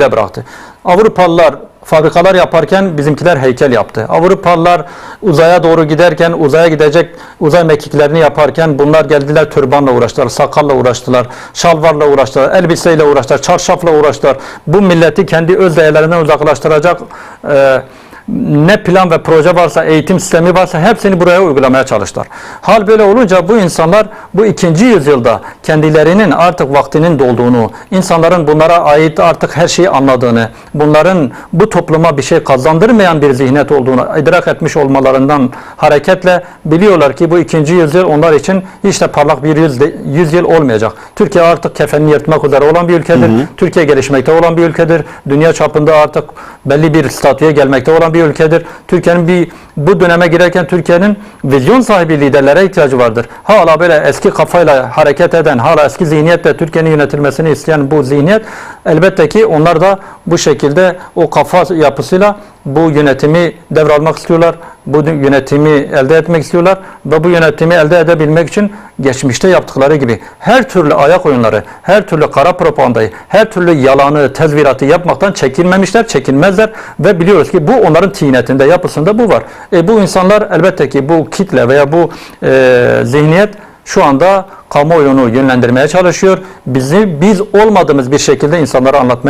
de bıraktı. Avrupalılar fabrikalar yaparken bizimkiler heykel yaptı. Avrupalılar uzaya doğru giderken uzaya gidecek uzay mekiklerini yaparken bunlar geldiler türbanla uğraştılar, sakalla uğraştılar, şalvarla uğraştılar, elbiseyle uğraştılar, çarşafla uğraştılar. Bu milleti kendi öz değerlerinden uzaklaştıracak e, ne plan ve proje varsa, eğitim sistemi varsa hepsini buraya uygulamaya çalıştılar. Hal böyle olunca bu insanlar bu ikinci yüzyılda kendilerinin artık vaktinin dolduğunu, insanların bunlara ait artık her şeyi anladığını, bunların bu topluma bir şey kazandırmayan bir zihniyet olduğunu idrak etmiş olmalarından hareketle biliyorlar ki bu ikinci yüzyıl onlar için hiç de parlak bir yüz- yüzyıl olmayacak. Türkiye artık kefenini yırtmak üzere olan bir ülkedir. Türkiye gelişmekte olan bir ülkedir. Dünya çapında artık belli bir statüye gelmekte olan bir ülkedir. Türkiye'nin bir bu döneme girerken Türkiye'nin vizyon sahibi liderlere ihtiyacı vardır. Hala böyle eski kafayla hareket eden, hala eski zihniyetle Türkiye'nin yönetilmesini isteyen bu zihniyet elbette ki onlar da bu şekilde o kafa yapısıyla bu yönetimi devralmak istiyorlar. Bu yönetimi elde etmek istiyorlar ve bu yönetimi elde edebilmek için geçmişte yaptıkları gibi her türlü ayak oyunları, her türlü kara propagandayı, her türlü yalanı, tezviratı yapmaktan çekinmemişler, çekinmezler ve biliyoruz ki bu onların tinetinde, yapısında bu var. E, bu insanlar elbette ki bu kitle veya bu e, zihniyet şu anda kamuoyunu yönlendirmeye çalışıyor. Bizi biz olmadığımız bir şekilde insanlara anlatmaya